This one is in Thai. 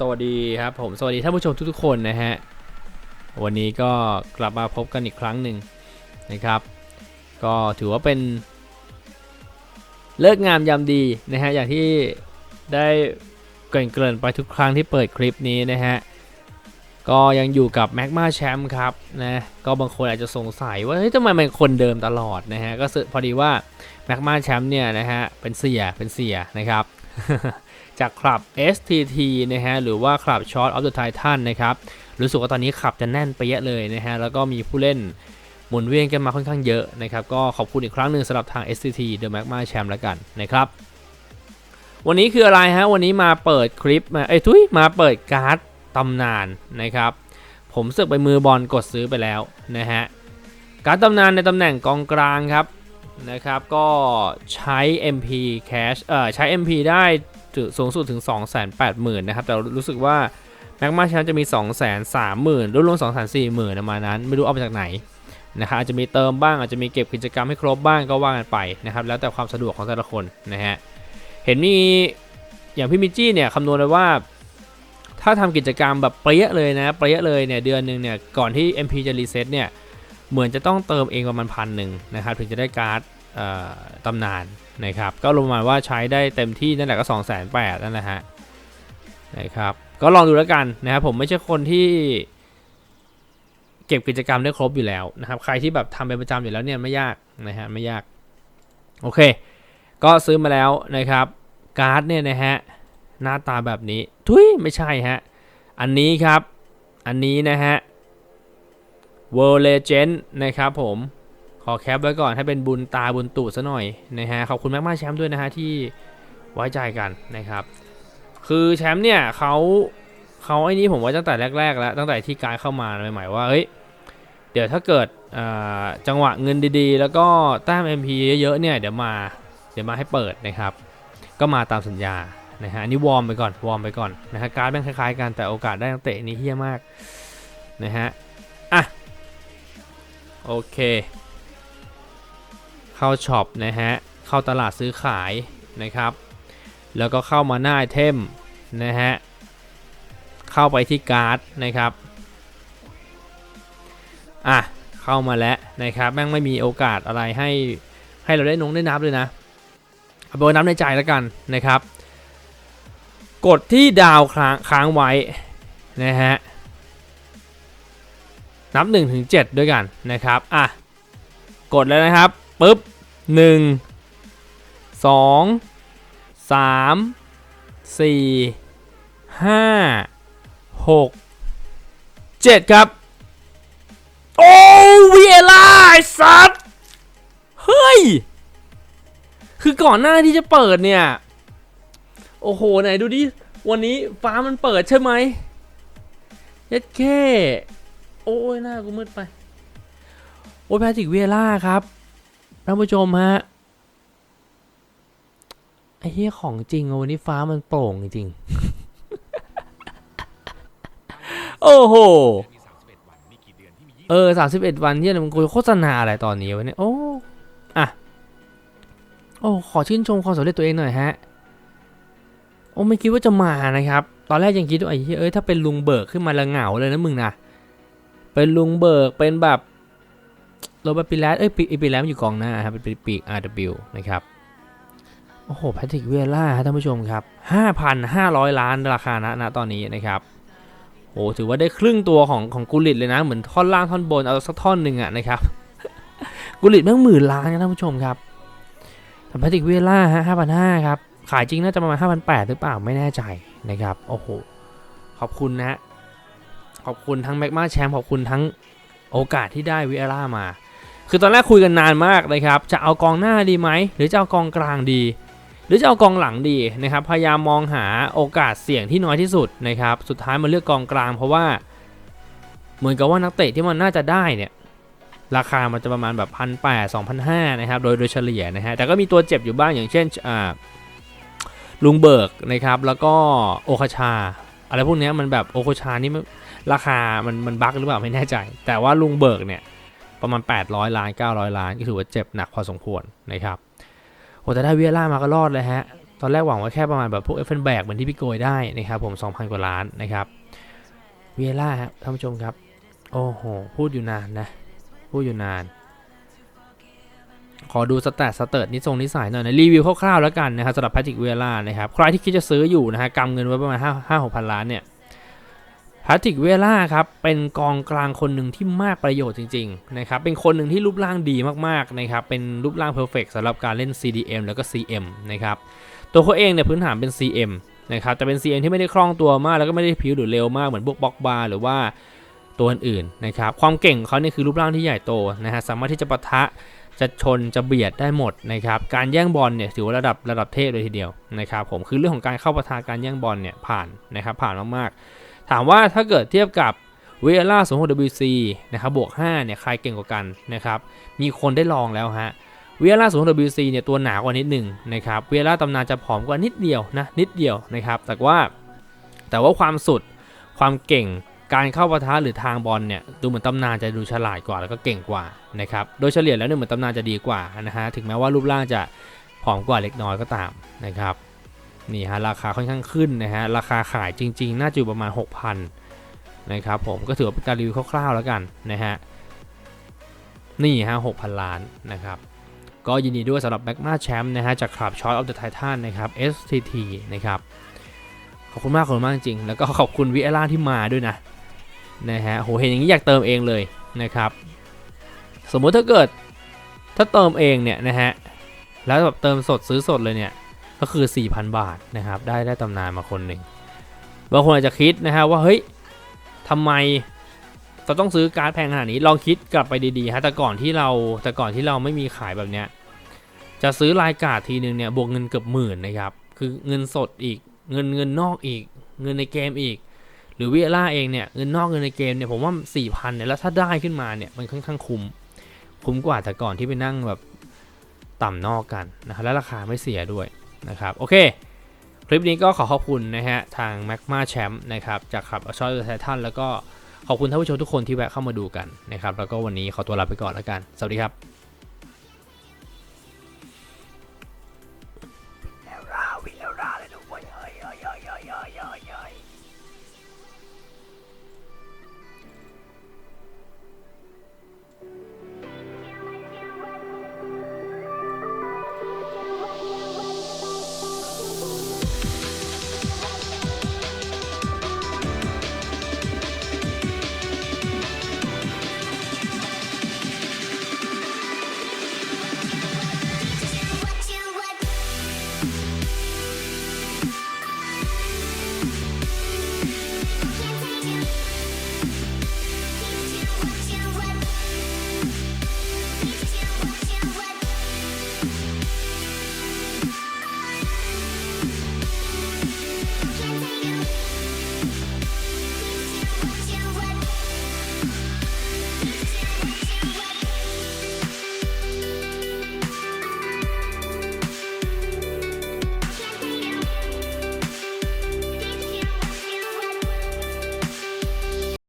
สวัสดีครับผมสวัสดีท่านผู้ชมทุกๆคนนะฮะวันนี้ก็กลับมาพบกันอีกครั้งหนึ่งนะครับ ก็ถือว่าเป็น เลิกงามยามดีนะฮะอย่างที่ได้เกริ่นๆไปทุกครั้งที่เปิดคลิปนี้นะฮะก็ยังอยู่กับแมกมาแชมป์ครับนะก็บางคนอาจจะสงสัยว่าเฮ้ยทำไมมันคนเดิมตลอดนะฮะก็พอดีว่าแมกมาแชมป์เนี่ยนะฮะเป็นเสียเป็นเสียนะครับ จากคลับ STT นะฮะหรือว่าคลับ Short of the Titan นะครับรู้สึกว่าตอนนี้ขับจะแน่นไปเยอะเลยนะฮะแล้วก็มีผู้เล่นหมุนเวียนกันมาค่อนข้างเยอะนะครับก็ขอบคุณอีกครั้งหนึ่งสำหรับทาง STT The Magma Champ แล้วกันนะครับวันนี้คืออะไรฮะวันนี้มาเปิดคลิปมาเอ้ยทุยมาเปิดการ์ดตำนานนะครับผมเสือกไปมือบอลกดซื้อไปแล้วนะฮะการ์ดตำนานในตำแหน่งกองกลางครับนะครับก็ใช้ MP Cash เอ่อใช้ MP ได้ สูงสุดถึง 280,000นะครับ แต่รู้สึกว่าแม็กมาแชมจะมี 230,000รวมรวม240,000ประมาณนั้น ไม่รู้เอามาจากไหนนะครับอาจจะมีเติมบ้างอาจจะมีเก็บกิจกรรมให้ครบบ้างก็ว่ากันไปนะครับ แล้วแต่ความสะดวกของแต่ละคนนะฮะเห็นมีอย่างพี่มิจี้เนี่ยคำนวณไว้ว่า ถ้าทำกิจกรรมแบบเปรี้ยเลยนะเปรี้ยเลยเนี่ยเดือนหนึ่งเนี่ยก่อนที่ MP จะรีเซ็ตเนี่ยเหมือนจะต้องเติมเองประมาณพันหนึ่งนะครับถึงจะได้การ์ด ตำนานนะครับก็รวมมาว่าใช้ได้เต็มที่นั่นแหละก็ 2 8 0 0 0นั่นแหละฮะนะครับก็ลองดูแล้วกันนะครับผมไม่ใช่คนที่เก็บกิจกรรมได้ครบอยู่แล้วนะครับใครที่แบบทำเป็นประจำอยู่แล้วเนี่ยไม่ยากนะฮะไม่ยากโอเค ก็ซื้อมาแล้วนะครับการ์ดเนี่ยนะฮะหน้าตาแบบนี้ทุยไม่ใช่ฮะอันนี้ครับอันนี้นะฮะ World Legend นะครับผม ขอแคปไว้ก่อนให้เป็นบุญตาบุญตู่ซะหน่อยนะฮะขอบคุณมากมากๆแชมป์ด้วยนะฮะที่ไว้ใจกันนะครับ คือแชมป์เนี่ยเขาเขาไอ้นี้ผมไว้ตั้งแต่แรก ๆ แล้วตั้งแต่ที่การเข้ามาใหม่ๆว่าเฮ้ยเดี๋ยวถ้าเกิดจังหวะเงินดีๆ แล้วก็แต้ม MP เยอะๆเนี่ยเดี๋ยวมาเดี๋ยวมาให้เปิดนะครับ ก็มาตามสัญญานะฮะอันนี้วอร์มไปก่อนวอร์มไปก่อนนะฮะการ์ดแม่งคล้ายๆกันแต่โอกาสได้นักเตะนี่เฮี้ยมากนะฮะอะโอเค เข้าช็อปนะฮะ เข้าตลาดซื้อขายนะครับ แล้วก็เข้ามาหน้าไอเทมนะฮะ เข้าไปที่การ์ดนะครับ อะ เข้ามาแล้วนะครับ แม่งไม่มีโอกาสอะไรให้ให้เราได้นงได้นับเลยนะ เอาไปนนับในใจแล้วกันนะครับ กดที่ดาวค้างค้างไว้นะฮะ นับ1ถึง7ด้วยกันนะครับ อะ กดแล้วนะครับ ปุ๊บหนึ่งสองสามสี่ห้าหกเจ็ดครับ โอ้วีเอล่าไอ้สัตว์เฮ้ย คือก่อนหน้าที่จะเปิดเนี่ย โอ้โห ไหนดูดิ วันนี้ฟ้ามันเปิดใช่ไหมเย็ดแค่โอ้ยหน้ากูมืดไป โอ้ยแพทริกเวียล่าครับ ท่านผู้ชมฮะไอ้เหี้ยของจริงวันนี้ฟ้ามันโปร่งจริง โอ้โห เออสามสิบเอ็ดวันที่มันโฆษณาอะไรตอนนี้วะเนี่ย โอ้อะโอ้ ขอชื่นชมความสำเร็จตัวเองหน่อยฮะ โอ้ไม่คิดว่าจะมานะครับ ตอนแรกยังคิดว่าไอ้เหี้ยเอ้ยถ้าเป็นลุงเบิกขึ้นมาละเหงาเลยนะมึงนะ เป็นลุงเบิกเป็นแบบ โรเบิร์ตปีแลสเอ้ยปีปีแลสอยู่กองหน้าครับเป็นปีก RW นะครับ โอ้โหแพทริกเวียร่าท่านผู้ชมครับ 5,500 ล้านราคานะณตอนนี้นะครับโอ้ถือว่าได้ครึ่งตัวของของกุลิตเลยนะ เหมือนท่อนล่างท่อนบน เอาสักท่อนหนึ่งอะนะครับ กุลิตแม่งหมื่นล้านนะท่านผู้ชมครับแต่แพทริกเวียร่าฮะ5,500ครับ ขายจริงน่าจะประมาณ5,800หรือเปล่าไม่แน่ใจนะครับ โอ้โห ขอบคุณนะ ขอบคุณทั้งแมกมาแชมป์ขอบคุณทั้งโอกาสที่ได้วิเอล่ามา คือตอนแรกคุยกันนานมากนะครับ จะเอากองหน้าดีไหม หรือจะเอากองกลางดี หรือจะเอากองหลังดีนะครับ พยายามมองหาโอกาสเสี่ยงที่น้อยที่สุดนะครับ สุดท้ายมาเลือกกองกลาง เพราะว่า เหมือนกับว่านักเตะที่มันน่าจะได้เนี่ย ราคามันจะประมาณแบบพันแปดสองพันห้านะครับ โดยโดยเฉลี่ยนะฮะ แต่ก็มีตัวเจ็บอยู่บ้างอย่างเช่นอ่าลุงเบิร์กนะครับ แล้วก็โอคาชา อะไรพวกเนี้ยมันแบบโอคาชานี่ราคามันมันบั๊กหรือเปล่าไม่แน่ใจ แต่ว่าลุงเบิร์กเนี่ย ประมาณ 800 ล้าน 900 ล้าน ก็ถือว่าเจ็บหนักพอสมควรนะครับโอ้แต่ได้เวียร่ามาก็รอดเลยฮะ ตอนแรกหวังว่าแค่ประมาณแบบพวกเอฟเฟนแบกเหมือนที่พี่โกยได้นะครับผม 2,000 กว่าล้านนะครับเวียล่าครับท่านผู้ชมครับ โอ้โห พูดอยู่นานนะ พูดอยู่นาน ขอดูสแตทสเติร์ดนิสงนิสัยหน่อยนะรีวิวคร่าวๆแล้วกันนะครับสำหรับแพทริกเวียล่านะครับใครที่คิดจะซื้ออยู่นะฮะกำเงินไว้ประมาณ5 5 6พันล้านเนี่ย พทริกเวล่าครับเป็นกองกลางคนหนึ่งที่มากประโยชน์จริงๆนะครับเป็นคนหนึ่งที่รูปร่างดีมากๆนะครับเป็นรูปร่างเพอร์เฟกสำหรับการเล่น CDM แล้วก็ CM นะครับตัวเขาเองเนี่ยพื้นฐานเป็น CM นะครับแต่เป็น CM ที่ไม่ได้คล่องตัวมากแล้วก็ไม่ได้ผิวหรือเร็วมากเหมือนพวกบล็อกบาร์หรือว่าตัวอื่นๆนะครับความเก่งของเขาเนี่ยคือรูปร่างที่ใหญ่โตนะฮะสามารถที่จะปะทะจะชนจะเบียดได้หมดนะครับการแย่งบอลเนี่ยถือว่าระดับระดับเทพเลยทีเดียวนะครับผมคือเรื่องของการเข้าปะทะการแย่งบอลเนี่ยผ่านนะครับผ่านมากๆ ถามว่าถ้าเกิดเทียบกับเวล่าส6 WC นะครับบวก5เนี่ยใครเก่งกว่ากันนะครับมีคนได้ลองแล้วฮะเวียร่าสูง WC เนี่ยตัวหนากว่านิดหนึ่งนะครับเวียร่าตำนานจะผอมกว่านิดเดียวนะนิดเดียวนะครับแต่ว่าแต่ว่าความสุดความเก่งการเข้าปะทะหรือทางบอลเนี่ยดูเหมือนตำนานจะดูฉลาดกว่าแล้วก็เก่งกว่านะครับโดยเฉลี่ยแล้วเนี่ยเหมือนตำนานจะดีกว่านะฮะถึงแม้ว่ารูปร่างจะผอมกว่าเล็กน้อยก็ตามนะครับ นี่ฮะราคาค่อนข้างขึ้นนะฮะราคาขายจริง ๆ น่าจะอยู่ประมาณ 6,000นะครับผมก็ถือว่าเป็นการรีวิวคร่าวๆแล้วกันนะฮะนี่ฮะ6,000ล้านนะครับก็ยินดีด้วยสำหรับแบ็กมาแชมป์นะฮะจากคลับชอตออฟเดอะไททันนะครับ STT นะครับขอบคุณมากขอบคุณมากจริงๆแล้วก็ขอบคุณวิเอล่าที่มาด้วยนะนะฮะโหเห็นอย่างนี้อยากเติมเองเลยนะครับ สมมุติถ้าเกิดถ้าเติมเองเนี่ยนะฮะแล้วแบบเติมสดซื้อสดเลยเนี่ย ก็คือ 4,000 บาทนะครับ ได้ได้ตำนานมาคนหนึ่งบางคนอาจจะคิดนะฮะว่าเฮ้ยทำไมเราต้องซื้อการ์ดแพงขนาดนี้ลองคิดกลับไปดีๆฮะแต่ก่อนที่เราแต่ก่อนที่เราไม่มีขายแบบเนี้ยจะซื้อรายการ์ดทีนึงเนี่ยบวกเงินเกือบหมื่นนะครับคือเงินสดอีกเงินเงินนอกอีก เงินในเกมอีก หรือวิเอล่าเองเนี่ยเงินนอกเงินในเกมเนี่ยผมว่า4ี่พันเนี่ยแล้วถ้าได้ขึ้นมาเนี่ยมันค่อนข้างคุ้มคุ้มกว่าแต่ก่อนที่ไปนั่งแบบต่ำนอกกันนะครับและราคาไม่เสียด้วย นะครับโอเค คลิปนี้ก็ขอขอบคุณนะฮะทาง Magma Champ นะครับจากขับอชอร์ไททันแล้วก็ขอบคุณท่านผู้ชมทุกคนที่แวะเข้ามาดูกันนะครับแล้วก็วันนี้ขอตัวลาไปก่อนแล้วกัน สวัสดีครับ